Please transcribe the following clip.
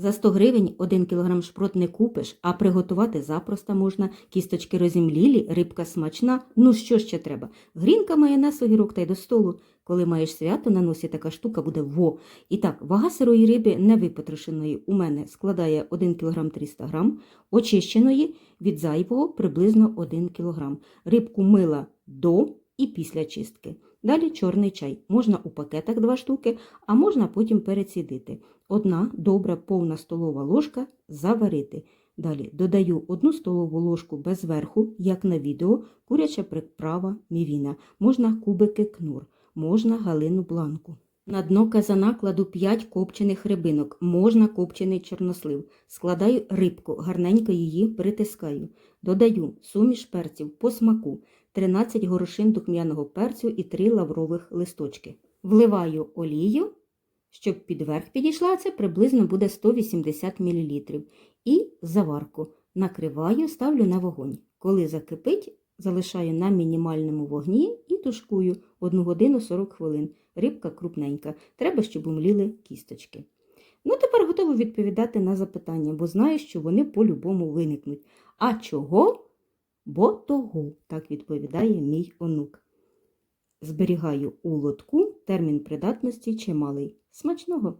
За 100 гривень 1 кг шпрот не купиш, а приготувати запросто можна. Кісточки розімлілі, рибка смачна. Ну що ще треба? Грінка, майонез, огірок та й до столу. Коли маєш свято на носі, така штука буде во. І так, вага сирої риби невипотрошеної у мене складає 1 кг 300 г, очищеної від зайвого приблизно 1 кг. Рибку мила до і після чистки. Далі чорний чай. Можна у пакетах 2 штуки, а можна потім перецідити. Одна добра повна столова ложка заварити. Далі додаю 1 столову ложку без верху, як на відео, куряча приправа мівіна. Можна кубики кнур, можна галину бланку. На дно казана кладу 5 копчених рибинок, можна копчений чорнослив. Складаю рибку, гарненько її притискаю. Додаю суміш перців по смаку, 13 горошин духмяного перцю і 3 лаврових листочки. Вливаю олію, щоб під верх підійшла, це приблизно буде 180 мл. І заварку накриваю, ставлю на вогонь. Коли закипить, залишаю на мінімальному вогні і тушкую 1 годину 40 хвилин. Рибка крупненька. Треба, щоб умліли кісточки. Ну, тепер готова відповідати на запитання, бо знаю, що вони по-любому виникнуть. А чого? Бо того, так відповідає мій онук. Зберігаю у лотку термін придатності чималий. Смачного!